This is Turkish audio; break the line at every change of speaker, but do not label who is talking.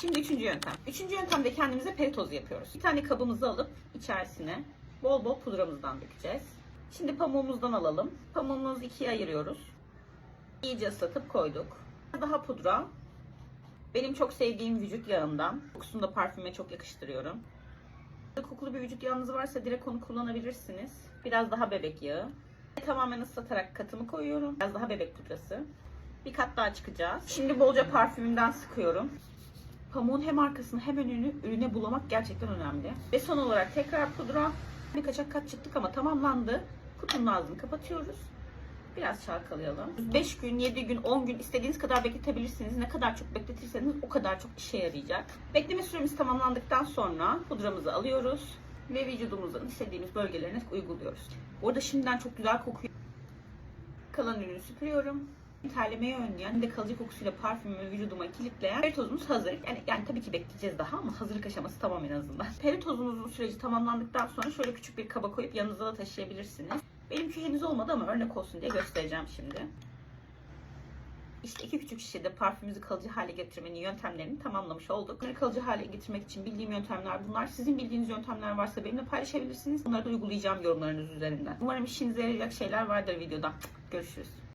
Şimdi üçüncü yöntem. Üçüncü yöntemde kendimize peri tozu yapıyoruz. Bir tane kabımızı alıp içerisine bol bol pudramızdan dökeceğiz. Şimdi pamuğumuzdan alalım. Pamuğumuzu ikiye ayırıyoruz. İyice ıslatıp koyduk. Daha pudra. Benim çok sevdiğim vücut yağından. Kokusunu da parfüme çok yakıştırıyorum. Kokulu bir vücut yağınız varsa direkt onu kullanabilirsiniz. Biraz daha bebek yağı. Tamamen ıslatarak katımı koyuyorum. Biraz daha bebek pudrası. Bir kat daha çıkacağız. Şimdi bolca parfümümden sıkıyorum. Pamuğun hem arkasını hem önünü ürüne bulamak gerçekten önemli. Ve son olarak tekrar pudra. Bir kaçak kat çıktık ama tamamlandı. Kutunun ağzını kapatıyoruz. Biraz çalkalayalım. 5 gün, 7 gün, 10 gün istediğiniz kadar bekletebilirsiniz. Ne kadar çok bekletirseniz o kadar çok işe yarayacak. Bekleme süremiz tamamlandıktan sonra pudramızı alıyoruz ve vücudumuzun istediğimiz bölgelerine uyguluyoruz. Orada şimdiden çok güzel kokuyor. Kalan ürünü süpürüyorum. Terlemeyi önleyen de kalıcı kokusuyla parfümümü vücuduma kilitleyen peri tozumuz hazır. Yani, yani tabii ki bekleyeceğiz daha ama hazırlık aşaması tamam en azından. Peri tozumuzun süreci tamamlandıktan sonra şöyle küçük bir kaba koyup yanınıza da taşıyabilirsiniz. Benimki henüz olmadı ama örnek olsun diye göstereceğim şimdi. İşte iki küçük şişede parfümümüzü kalıcı hale getirmenin yöntemlerini tamamlamış olduk. Bunları kalıcı hale getirmek için bildiğim yöntemler bunlar. Sizin bildiğiniz yöntemler varsa benimle paylaşabilirsiniz. Bunları da uygulayacağım yorumlarınız üzerinden. Umarım işinize yarayacak şeyler vardır videoda. Görüşürüz.